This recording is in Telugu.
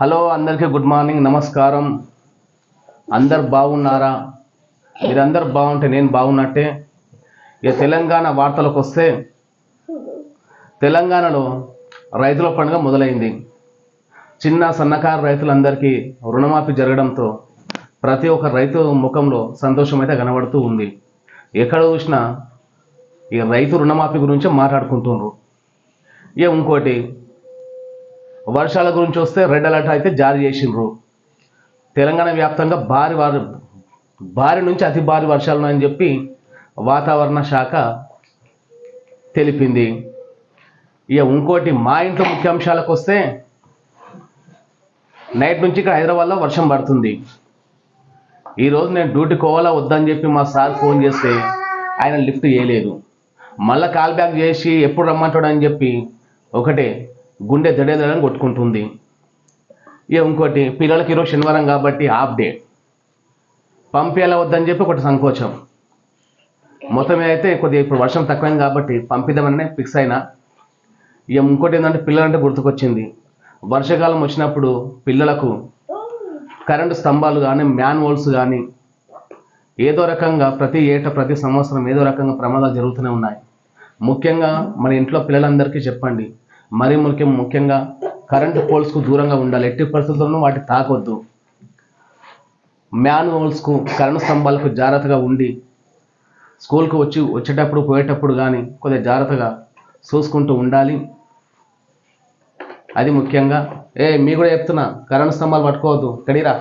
హలో అందరికీ గుడ్ మార్నింగ్ నమస్కారం. అందరు బాగున్నారా? మీరందరు బాగుంటే నేను బాగున్నట్టే. ఇక తెలంగాణ వార్తలకు వస్తే తెలంగాణలో రైతుల పండుగ మొదలైంది. చిన్న సన్నకారు రైతులందరికీ రుణమాఫీ జరగడంతో ప్రతి ఒక్క రైతు ముఖంలో సంతోషం అయితే కనబడుతూ ఉంది. ఎక్కడ చూసినా ఈ రైతు రుణమాఫీ గురించి మాట్లాడుకుంటున్నారు ఇక ఇంకోటి వర్షాల గురించి వస్తే రెడ్ అలర్ట్ అయితే జారీ చేసిండ్రు. తెలంగాణ వ్యాప్తంగా భారీ వారి భారీ నుంచి అతి భారీ వర్షాలు ఉన్నాయని చెప్పి వాతావరణ శాఖ తెలిపింది. ఇక ఇంకోటి మా ఇంట్లో ముఖ్యాంశాలకు వస్తే నైట్ నుంచి ఇక్కడ హైదరాబాద్లో వర్షం పడుతుంది. ఈరోజు నేను డ్యూటీ పోవాలా వద్దని చెప్పి మా సార్ ఫోన్ చేస్తే ఆయన లిఫ్ట్ చేయలేదు. మళ్ళీ కాల్ బ్యాక్ చేసి ఎప్పుడు రమ్మంటాడు అని చెప్పి ఒకటే గుండె దడేదడని కొట్టుకుంటుంది. ఇక ఇంకోటి పిల్లలకి ఈరోజు శనివారం కాబట్టి హాఫ్ డే. పంపేలా వద్దని చెప్పి ఒకటి సంకోచం. మొత్తం అయితే కొద్దిగా ఇప్పుడు వర్షం తక్కువైంది కాబట్టి పంపిద్దామని ఫిక్స్ అయినా. ఇక ఇంకోటి ఏంటంటే పిల్లలంటే గుర్తుకొచ్చింది. వర్షాకాలం వచ్చినప్పుడు పిల్లలకు కరెంటు స్తంభాలు కానీ మ్యాన్ హోల్స్ కానీ ఏదో రకంగా ప్రతి ఏటా ప్రతి సంవత్సరం ఏదో రకంగా ప్రమాదాలు జరుగుతూనే ఉన్నాయి. ముఖ్యంగా మన ఇంట్లో పిల్లలందరికీ చెప్పండి. మరి ముఖ్యం ముఖ్యంగా కరెంటు పోల్స్కు దూరంగా ఉండాలి. ఎట్టి పరిస్థితుల్లోనూ వాటి తాకొద్దు మ్యాన్ హోల్స్కు కరెంటు స్తంభాలకు జాగ్రత్తగా ఉండి స్కూల్కి వచ్చి వచ్చేటప్పుడు పోయేటప్పుడు కానీ కొద్దిగా జాగ్రత్తగా చూసుకుంటూ ఉండాలి. అది ముఖ్యంగా. ఏ మీ కూడా చెప్తున్నా కరెంటు స్తంభాలు పట్టుకోవద్దు. కడిరా